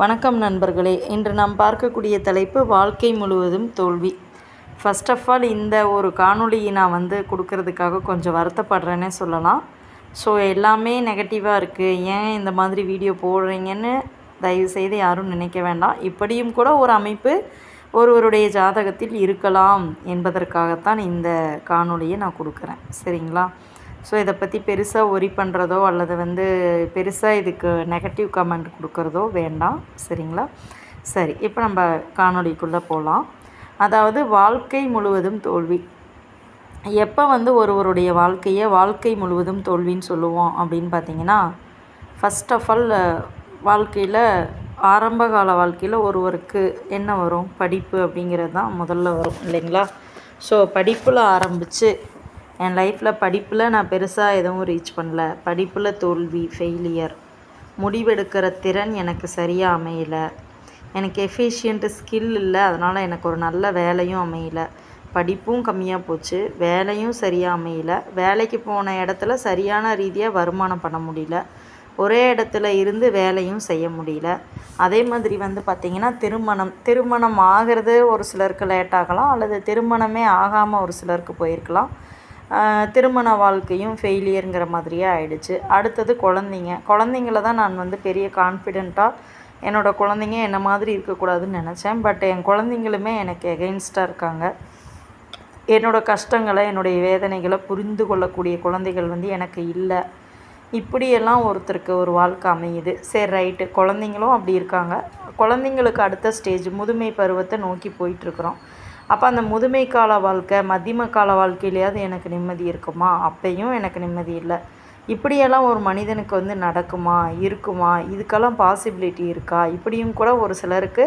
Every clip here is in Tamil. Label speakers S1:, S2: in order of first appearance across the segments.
S1: வணக்கம் நண்பர்களே. இன்று நாம் பார்க்கக்கூடிய தலைப்பு வாழ்க்கை முழுவதும் தோல்வி. ஃபஸ்ட் ஆஃப் ஆல் இந்த ஒரு காணொளியை நான் வந்து கொடுக்கறதுக்காக கொஞ்சம் வருத்தப்படுறேன்னே சொல்லலாம். ஸோ எல்லாமே நெகட்டிவாக இருக்குது ஏன் இந்த மாதிரி வீடியோ போடுறீங்கன்னு தயவுசெய்து யாரும் நினைக்க வேண்டாம். இப்படியும் கூட ஒரு அமைப்பு ஒருவருடைய ஜாதகத்தில் இருக்கலாம் என்பதற்காகத்தான் இந்த காணொளியை நான் கொடுக்குறேன். சரிங்களா? ஸோ இதை பற்றி பெருசாக ஒரி பண்ணுறதோ அல்லது வந்து பெருசாக இதுக்கு நெகட்டிவ் கமெண்ட் கொடுக்குறதோ வேண்டாம். சரிங்களா? சரி இப்போ நம்ம காணொலிக்குள்ளே போகலாம் அதாவது வாழ்க்கை முழுவதும் தோல்வி. எப்போ வந்து ஒருவருடைய வாழ்க்கையை வாழ்க்கை முழுவதும் தோல்வின்னு சொல்லுவோம் அப்படின்னு பார்த்தீங்கன்னா ஃபஸ்ட் ஆஃப் ஆல் வாழ்க்கையில் ஆரம்ப கால வாழ்க்கையில் ஒருவருக்கு என்ன வரும்? படிப்பு அப்படிங்கிறது தான் முதல்ல வரும் இல்லைங்களா? ஸோ படிப்பில் ஆரம்பித்து என் லைஃப்பில் படிப்பில் நான் பெருசாக எதுவும் ரீச் பண்ணல. படிப்பில் தோல்வி ஃபெயிலியர் முடிவெடுக்கிற திறன் எனக்கு சரியாக அமையலை. எனக்கு எஃபிஷியன்ட்டு ஸ்கில் இல்லை. அதனால் எனக்கு ஒரு நல்ல வேலையும் அமையலை. படிப்பும் கம்மியாக போச்சு. வேலையும் சரியாக அமையலை. வேலைக்கு போன இடத்துல சரியான ரீதியாக வருமானம் பண்ண முடியல. ஒரே இடத்துல இருந்து வேலையும் செய்ய முடியல. அதே மாதிரி வந்து பார்த்திங்கன்னா திருமணம். திருமணம் ஆகிறது ஒரு சிலருக்கு லேட் ஆகலாம். அல்லது திருமணமே ஆகாமல் ஒரு சிலருக்கு போயிருக்கலாம். திருமண வாழ்க்கையும் ஃபெயிலியருங்கிற மாதிரியே ஆயிடுச்சு. அடுத்தது குழந்தைங்க. குழந்தைங்கள தான் நான் வந்து பெரிய கான்ஃபிடெண்ட்டாக என்னோடய குழந்தைங்க என்ன மாதிரி இருக்கக்கூடாதுன்னு நினச்சேன். பட் என் குழந்தைங்களுமே எனக்கு எகெயின்ஸ்டாக இருக்காங்க. என்னோடய கஷ்டங்களை என்னுடைய வேதனைகளை புரிந்து கொள்ளக்கூடிய குழந்தைகள் வந்து எனக்கு இல்லை. இப்படியெல்லாம் ஒருத்தருக்கு ஒரு வாழ்க்கை அமையுது. சரி ரைட்டு குழந்தைங்களும் அப்படி இருக்காங்க. குழந்தைங்களுக்கு அடுத்த ஸ்டேஜ் முதுமை பருவத்தை நோக்கி போயிட்டுருக்குறோம் அப்போ அந்த முதுமை கால வாழ்க்கை மத்தியம கால வாழ்க்கையிலையாவது எனக்கு நிம்மதி இருக்குமா? அப்பையும் எனக்கு நிம்மதி இல்லை. இப்படியெல்லாம் ஒரு மனிதனுக்கு வந்து நடக்குமா? இருக்குமா? இதுக்கெல்லாம் பாசிபிலிட்டி இருக்கா? இப்படியும் கூட ஒரு சிலருக்கு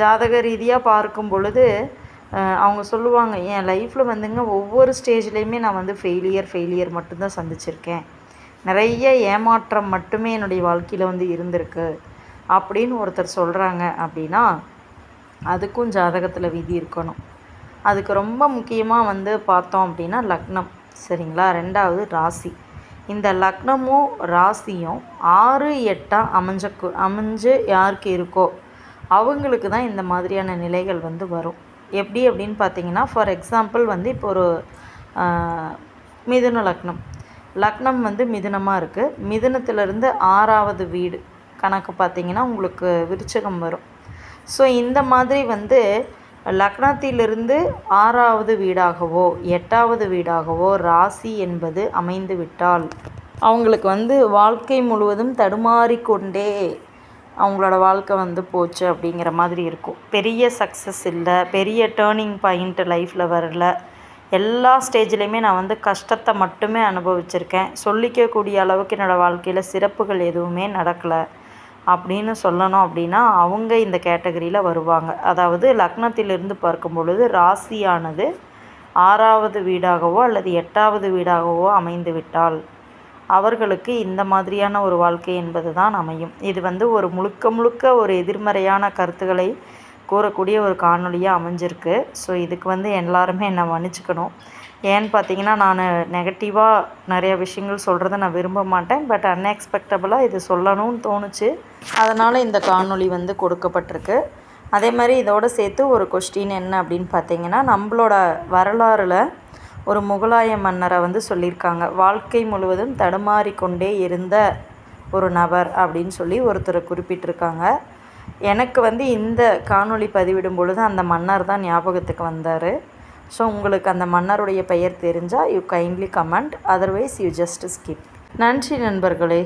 S1: ஜாதக ரீதியாக பார்க்கும் பொழுது அவங்க சொல்லுவாங்க என் லைஃப்பில் வந்துங்க ஒவ்வொரு ஸ்டேஜ்லேயுமே நான் வந்து ஃபெயிலியர் ஃபெயிலியர் மட்டும்தான் சந்திச்சிருக்கேன். நிறைய ஏமாற்றம் மட்டுமே என்னுடைய வாழ்க்கையில் வந்து இருந்திருக்கு. அப்படின்னு ஒருத்தர் சொல்கிறாங்க அப்படின்னா அதுக்கும் ஜாதகத்தில் விதி இருக்கணும். அதுக்கு ரொம்ப முக்கியமாக வந்து பார்த்தோம் அப்படின்னா லக்னம். சரிங்களா? ரெண்டாவது ராசி. இந்த லக்னமும் ராசியும் ஆறு எட்டாக அமைஞ்ச அமைஞ்சு யாருக்கு இருக்கோ அவங்களுக்கு தான் இந்த மாதிரியான நிலைகள் வந்து வரும். எப்படி அப்படின்னு பார்த்தீங்கன்னா ஃபார் எக்ஸாம்பிள் வந்து இப்போ ஒரு மிதுன லக்னம். லக்னம் வந்து மிதுனமாக இருக்குது மிதுனத்திலிருந்து ஆறாவது வீடு கணக்கு பார்த்திங்கன்னா உங்களுக்கு விருச்சகம் வரும். ஸோ இந்த மாதிரி வந்து லக்னத்திலிருந்து ஆறாவது வீடாகவோ எட்டாவது வீடாகவோ ராசி என்பது அமைந்து விட்டால் அவங்களுக்கு வந்து வாழ்க்கை முழுவதும் தடுமாறிக்கொண்டே அவங்களோட வாழ்க்கை வந்து போச்சு அப்படிங்கிற மாதிரி இருக்கும். பெரிய சக்ஸஸ் இல்லை பெரிய டேர்னிங் பாயிண்ட் லைஃப்பில் வரல. எல்லா ஸ்டேஜ்லேயுமே நான் வந்து கஷ்டத்தை மட்டுமே அனுபவிச்சிருக்கேன். சொல்லிக்கக்கூடிய அளவுக்கு என்னோடய வாழ்க்கையில் சிறப்புகள் எதுவுமே நடக்கலை. அப்படின்னு சொல்லணும் அப்படின்னா அவங்க இந்த கேட்டகரியில் வருவாங்க. அதாவது லக்னத்திலிருந்து பார்க்கும் பொழுது ராசியானது ஆறாவது வீடாகவோ அல்லது எட்டாவது வீடாகவோ அமைந்து விட்டால் அவர்களுக்கு இந்த மாதிரியான ஒரு வாழ்க்கை என்பது தான் அமையும். இது வந்து ஒரு முழுக்க முழுக்க ஒரு எதிர்மறையான கருத்துக்களை கூறக்கூடிய ஒரு காணொலியாக அமைஞ்சிருக்கு. ஸோ இதுக்கு வந்து எல்லாருமே என்னை மன்னிச்சுக்கணும். ஏன்னு பார்த்தீங்கன்னா நான் நெகட்டிவாக நிறைய விஷயங்கள் சொல்கிறத நான் விரும்ப மாட்டேன். பட் அன்எக்ஸ்பெக்டபுளாக இது சொல்லணும்னு தோணுச்சு. அதனால் இந்த காணொலி வந்து கொடுக்கப்பட்டிருக்கு. அதே மாதிரி இதோடு சேர்த்து ஒரு கொஸ்டின் என்ன அப்படின்னு பார்த்தீங்கன்னா நம்மளோட வரலாறில் ஒரு முகலாய மன்னரை வந்து சொல்லியிருக்காங்க. வாழ்க்கை முழுவதும் தடுமாறிக்கொண்டே இருந்த ஒரு நபர் அப்படின்னு சொல்லி ஒருத்தரை குறிப்பிட்டிருக்காங்க. எனக்கு வந்து இந்த காணொளி பதிவிடும் பொழுது அந்த மன்னர் தான் ஞாபகத்துக்கு வந்தார். ஸோ உங்களுக்கு அந்த மன்னருடைய பெயர் தெரிஞ்சால் you kindly comment otherwise you just skip நன்றி நண்பர்களே.